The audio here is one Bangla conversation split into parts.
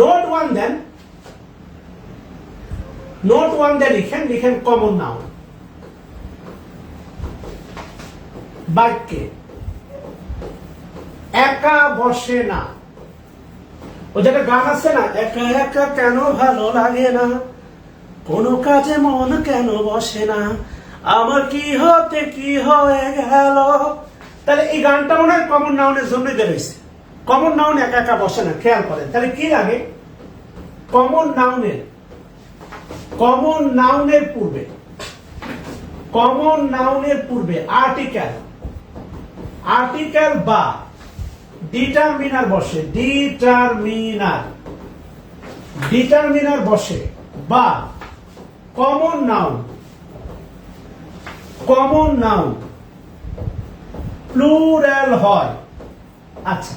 নোট ওয়ান দেন নোট ওয়ান দিয়ে লিখেন লিখেন কমন নাউন বাক্যে। একা বসে না। ও যেটা গান আছে না, একা একা কেন ভালো লাগে না? কোনো কাজে মন কেন বসে না? আমার কি হতে কি হয়ে গেল? তাহলে এই গানটা মনে হয় কমন নাউনের জন্যই বেরোইছে কমন নাউন একা একা বসে না, খেয়াল করেন। তাহলে কি লাগে? কমন নাউনের কমন নাউনের পূর্বে কমন নাউনের পূর্বে আর্টিকেল আর্টিকেল বা ডিটারমিনার বসে ডিটারমিনার ডিটারমিনার বসে বা common noun common noun plural হয়। আচ্ছা।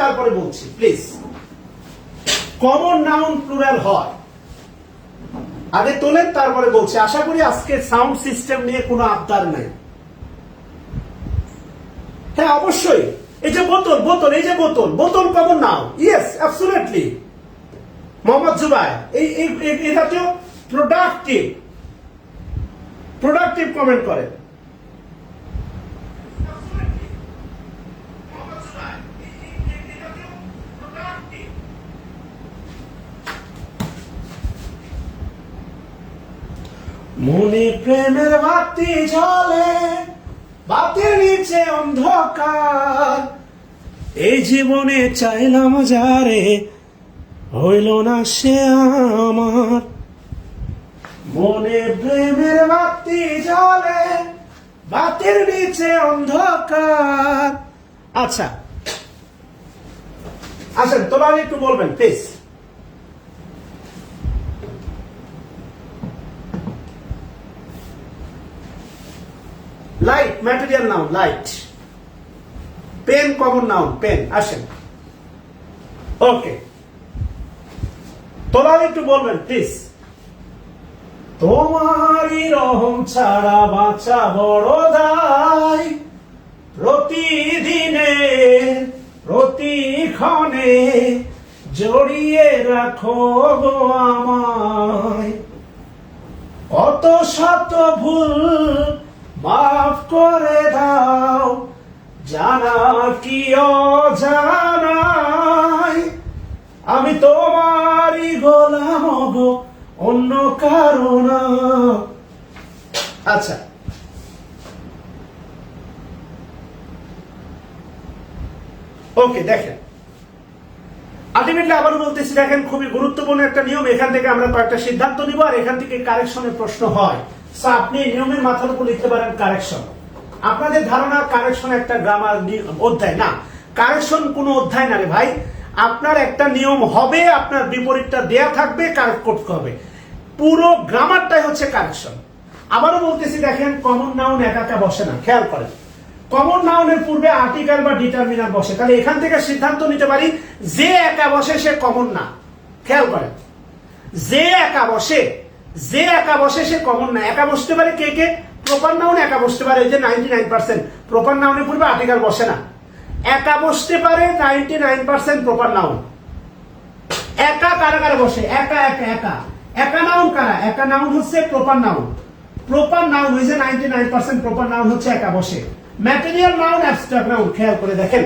তারপরে বলছি প্লিজ কমন নাউন প্লুরাল হয়। আগে তোলেন, তারপরে বলছি। আশা করি আজকে সাউন্ড সিস্টেম নিয়ে কোনো আবদার নাই। হ্যাঁ অবশ্যই। এই যে বোতল বোতল, এই যে বোতল বোতল common noun yes absolutely Mohammad Jubai, এই এটা এই প্রোডাক্টিভ প্রোডাক্টিভ কমেন্ট করেন। মনে প্রেমের বাতি জ্বলে, বাতির নিচে অন্ধকার। এই জীবনে চাইলাম যারে হইল না সে আমার। মনে প্রেমের বাতি জ্বলে, বাতির নিচে অন্ধকার। আচ্ছা আসেন, তোমার একটু বলবেন please light material noun light pen common noun pen আসেন। ওকে তোরা একটু বলবেন প্লিজ তোমারই রহম ছাড়া বাঁচা বড় দায়। প্রতিদিনে, প্রতিক্ষণে জড়িয়ে রাখো গো আমায়। কত শত ভুল মাফ করে দাও জানা কি অজানাই। আমি তোমারই গোলাম গো, অন্য কারণ আচ্ছা। ওকে, দেখেন। আলটিমেটলি আবারও বলতেছি, দেখেন, খুবই গুরুত্বপূর্ণ একটা নিয়ম। এখান থেকে আমরা কয়েকটা সিদ্ধান্ত নিব, আর এখান থেকে কারেকশনের প্রশ্ন হয়। আপনি নিয়মের মাথার উপর লিখতে পারেন কারেকশন আপনাদের ধারণা কারেকশন একটা গ্রামার অধ্যায়। না কারেকশন কোনো অধ্যায় না রে ভাই। আপনার একটা নিয়ম হবে, আপনার বিপরীতটা দেয়া থাকবে কারেক্ট করতে হবে। পুরো গ্রামারটাই হচ্ছে কারেকশন আবারও বলতেছি, দেখেন কমন নাউন একা বসে না, খেয়াল করেন। কমন নাউনের পূর্বে আর্টিকেল বা ডিটারমিনার বসে। তাহলে এখান থেকে সিদ্ধান্ত নিতে পারি, যে একা বসে সে কমন না। খেয়াল করেন। যে একা বসে যে একা বসে সে কমন না। একা বসতে পারে কে কে? প্রপার নাউন একা বসতে পারে যে নাইনটি নাইন পার্সেন্ট প্রপার নাউনের পূর্বে আর্টিকেল বসে না। একা বসতে পারে ninety nine percent proper noun একা কারা কারা বসে? একা একা একা। একা নাউন কারা? একা নাউন হচ্ছে প্রপার নাউন প্রপার নাউন হয়েছে ninety nine percent proper noun হচ্ছে একা বসে। ম্যাটেরিয়াল নাউন অ্যাবস্ট্রাক্ট নাউন খেয়াল করে দেখেন।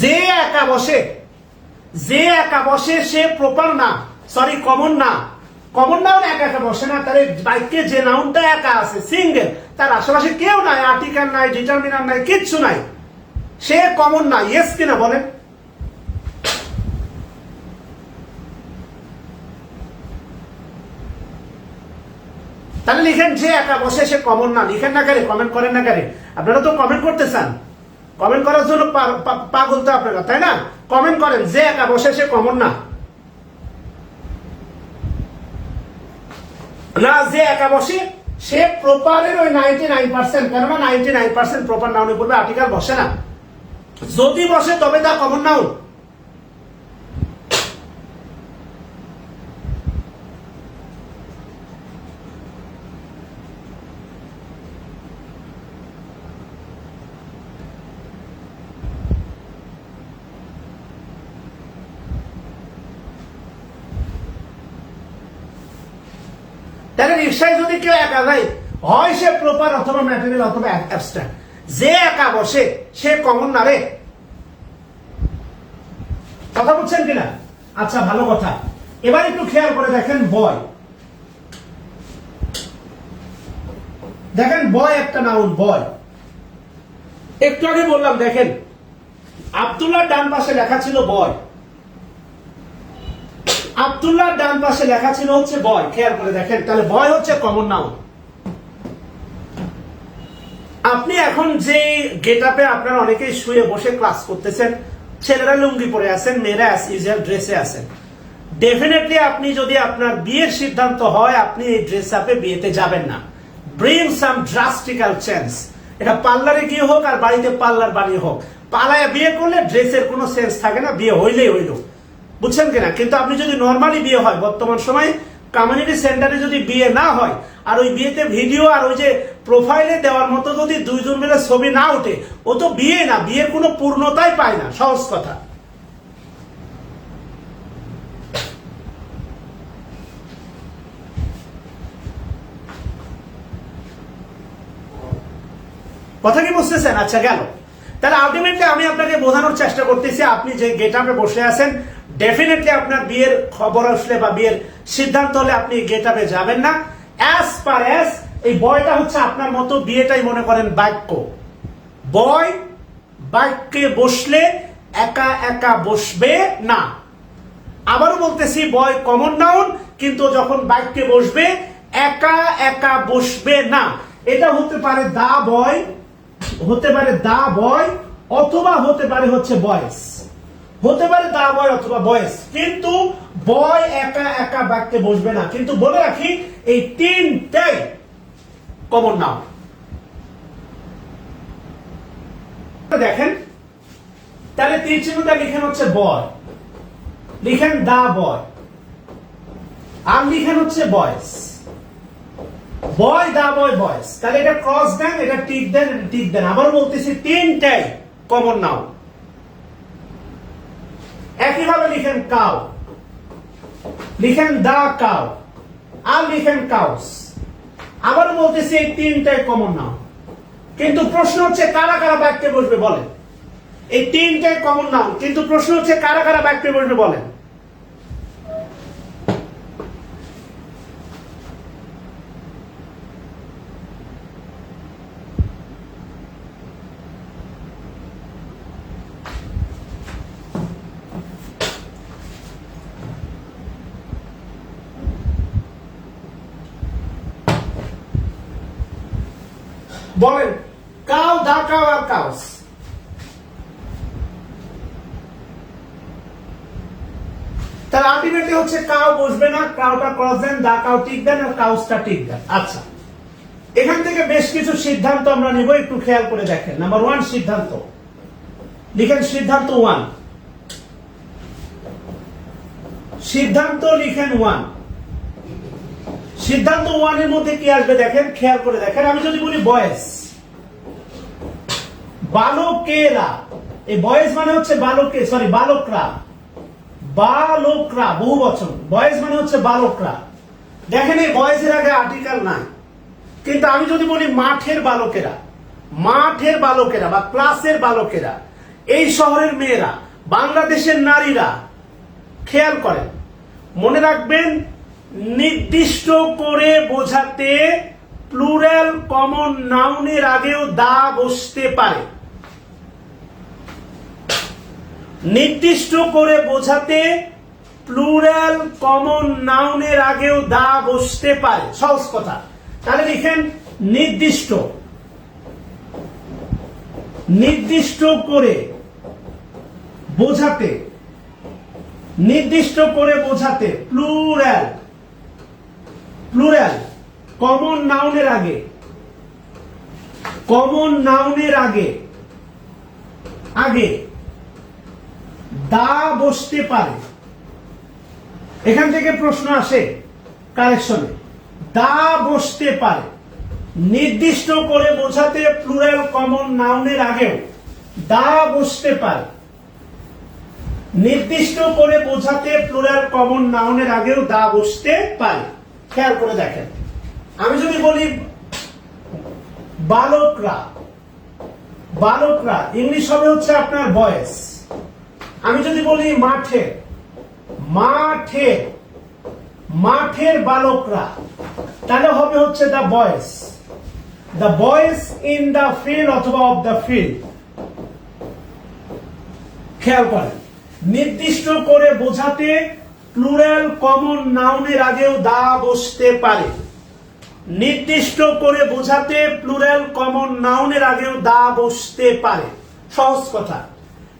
যে একা বসে যে একা বসে, সে প্রপার না। সরি কমন না। কমন নাউন একা একা বসে না তার বাক্যে যে নাউনটা একা আছে সিঙ্গেল তার আশেপাশে কেউ নাই আর্টিকেল নাই ডিটারমিনার নাই, কিচ্ছু নাই। সে কমন না ইয়েস কিনা বলেন। তাহলে লিখেন যে একা বসে, সে কমন না। লিখেন না কারে কমেন্ট করেন না কারে আপনারা তো কমেন্ট করতে চান। কমেন্ট করার জন্য পাগল তো আপনারা, তাই না? কমেন্ট করেন, যে একা বসে, সে কমন না। না, যে একা বসে, সে প্রপারের ওই নাইনটি নাইন পার্সেন্ট কেননা নাইনটি নাইন পার্সেন্ট প্রপার নাউনে পড়বে আর্টিকেল বসে না। যদি বসে, তবে তা কমন নাউন পরীক্ষায় যদি কেউ একা যায় হয় সে প্রপার অথবা ম্যাটেরিয়াল অথবা অ্যাবস্ট্রাক্ট যে একা বসে, সে কমন না রে। কথা বুঝছেন কিনা? আচ্ছা ভালো কথা। এবার একটু খেয়াল করে দেখেন বয় দেখেন বয় একটা নাউন বয় একটু আগে বললাম, দেখেন, আব্দুল্লাহ ডান পাশে লেখা ছিল বয় আব্দুল্লাহ ডান পাশে লেখা ছিল হচ্ছে বয় খেয়াল করে দেখেন, তাহলে বয় হচ্ছে কমন নাউন আপনি এখন যে গেট আপে আপনারা অনেকেই শুয়ে বসে ক্লাস করতেছেন, ছেলেরা লুঙ্গি পরে আছেন, মেয়েরা ইউজুয়াল ড্রেসে আছেন। ডেফিনেটলি আপনি যদি আপনার বিয়ের সিদ্ধান্ত হয়, আপনি এই ড্রেস আপে বিয়েতে যাবেন না। ব্রিং সাম ড্রাস্টিক্যাল চেঞ্জ এটা পার্লারে গিয়ে হোক আর বাড়িতে পার্লার বানিয়ে হোক। পালায় বিয়ে করলে ড্রেসের কোনো সেন্স থাকে না, বিয়ে হইলেই হইল। বুঝছেন কিনা? কিন্তু আপনি যদি নর্মালি বিয়ে হয়, বর্তমান সময় কমিউনিটি সেন্টারে যদি বিয়ে না হয়, আর ওই বিয়েতে ভিডিও আর ওই যে প্রোফাইলে দেওয়ার মতো যদি দুইজন মিলে ছবি না ওঠে, ও তো বিয়ে না, বিয়ের কোনো পূর্ণতাই পায় না, সহজ কথা। কথা কি বুঝতেছেন? আচ্ছা গেল। তাহলে আলটিমেটলি আমি আপনাকে বোঝানোর চেষ্টা করতেছি, আপনি যে গেট আপে বসে আছেন ডেফিনেটলি আপনার বিয়ের খবর আসলে বা বিয়ের সিদ্ধান্ত হলে আপনি গেট আপে যাবেন না। অ্যাজ পার অ্যাজ এই বয়টা হচ্ছে আপনার মতো, বিয়েটাই মনে করেন বাক্য। বয় বাক্যে বসলে একা একা বসবে না। আবারও বলতেছি, বয় কমন নাউন কিন্তু যখন বাক্যে বসবে, একা একা বসবে না। এটা হতে পারে দা বয়, হতে পারে দা বয়, অথবা হতে পারে হচ্ছে বয়েস। হতে পারে দা বয় অথবা বয়েস কিন্তু বয় একা একা বাক্যে বসবে না। কিন্তু বলে রাখি, এই তিনটাই কমন নাউন দেখেন, তাহলে তীর চিহ্নটা লিখেন হচ্ছে বয়। লিখেন দা বয়। আর লিখেন হচ্ছে বয়েস বয়, দা বয় বয়েস তাহলে এটা ক্রস দেন, এটা টিক দেন টিক দেন। আবার বলতেছি, তিনটাই কমন নাও একইভাবে লিখেন কাউ। লিখেন দা কাউ আর লিখেন কাউস। আবার বলতেছি এই তিনটাই কমন নাম কিন্তু প্রশ্ন হচ্ছে কারা কারা বাক্যে বসবে বলেন? এই তিনটাই কমন নাম কিন্তু প্রশ্ন হচ্ছে কারা কারা বাক্যে বসবে বলেন? বলেন কাউ দা কাউ আর কাউস তাহলে আলটিমেটলি হচ্ছে কাউ বসবে না কাউটা ক্রস দেন, দা কাউ টিক দেন আর কাউসটা টিক দেন। আচ্ছা এখান থেকে বেশ কিছু সিদ্ধান্ত আমরা নিব, একটু খেয়াল করে দেখেন। নাম্বার ওয়ান সিদ্ধান্ত। লিখেন সিদ্ধান্ত ওয়ান সিদ্ধান্ত লিখেন ওয়ান সিদ্ধান্ত ওয়ানের মধ্যে কি আসবে দেখেন, খেয়াল করে দেখেন। আমি যদি বলি বয়েস বালকেরা, এই বয়েস মানে হচ্ছে বালকে সরি বালকরা বালকরা, বহু বচন। বয়েস মানে হচ্ছে বালকরা। দেখেন এই বয়েসের আগে আর্টিকেল নাই। কিন্তু আমি যদি বলি মাঠের বালকেরা মাঠের বালকেরা বা ক্লাসের বালকেরা, এই শহরের মেয়েরা, বাংলাদেশের নারীরা, খেয়াল করেন, মনে রাখবেন নির্দিষ্ট করে বোঝাতে প্লুরাল কমন নাউনের আগেও দা বসতে পারে। নির্দিষ্ট করে বোঝাতে প্লুরাল কমন নাউনের আগেও দা বসতে পারে। সহজ কথা। তাহলে লিখেন নির্দিষ্ট। নির্দিষ্ট করে বোঝাতে। নির্দিষ্ট করে বোঝাতে প্লুরাল প্লুরাল কমন নাউনের আগে। কমন নাউনের আগে। আগে। দা বসতে পারে। এখান থেকে প্রশ্ন আসে কারেকশনে দা বসতে পারে। নির্দিষ্ট করে বোঝাতে প্লুরাল কমন নাউনের আগেও দা বসতে পারে। নির্দিষ্ট করে বোঝাতে প্লুরাল কমন নাউনের আগেও দা বসতে পারে। খেয়াল করে দেখেন। আমি যদি বলি বালকরা বালকরা, ইংলিশ হবে হচ্ছে আপনার বয়েস আমি যদি বলি মাঠে মাঠে, মাঠের বালকরা, তাহলে হবে হচ্ছে the boys the boys in the field অথবা অফ দ্য ফিল্ড খেয়াল করেন। নির্দিষ্ট করে বোঝাতে প্লুরাল কমন নাউনের আগেও দা বসতে পারে। নির্দিষ্ট করে বোঝাতে প্লুরাল কমন নাউনের আগেও দা বসতে পারে। সহজ কথা।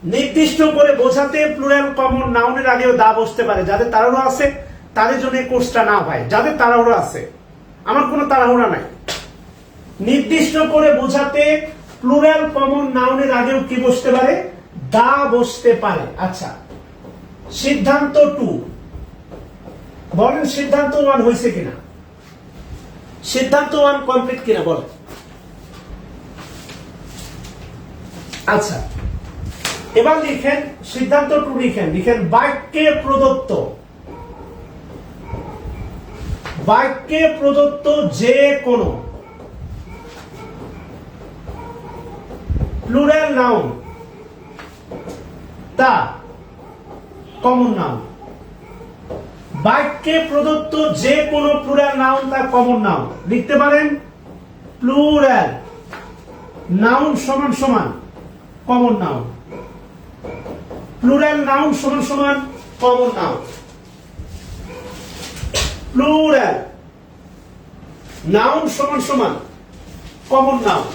নির্দিষ্ট করে বোঝাতে প্লুরাল কমন নাউনের আগেও দা বসতে পারে। যাদের তাড়াহুড়ো আছে, তাদের জন্য কোর্সটা না ভাই। যাদের তাড়াহুড়ো আছে। আমার কোনো তাড়াহুড়া নাই। নির্দিষ্ট করে বোঝাতে প্লুরাল কমন নাউনের আগেও কি বসতে পারে? দা বসতে পারে। আচ্ছা। সিদ্ধান্ত টু। বলেন সিদ্ধান্ত ওয়ান হয়েছে কিনা? সিদ্ধান্ত ওয়ান কমপ্লিট কিনা বলেন। আচ্ছা এবার লিখেন সিদ্ধান্ত টু লিখেন লিখেন, বাক্যে প্রদত্ত বাক্যে প্রদত্ত যে কোনো প্লুরাল নাউন তা কমন নাউন বাক্যে প্রদত্ত যে কোনো প্লুরাল নাউন তা কমন নাউন লিখতে পারেন প্লুরাল নাউন সমান সমান কমন নাউন প্লুরাল নাউন সমান সমান কমন নাউন প্লুরাল নাউন সমান সমান কমন নাউন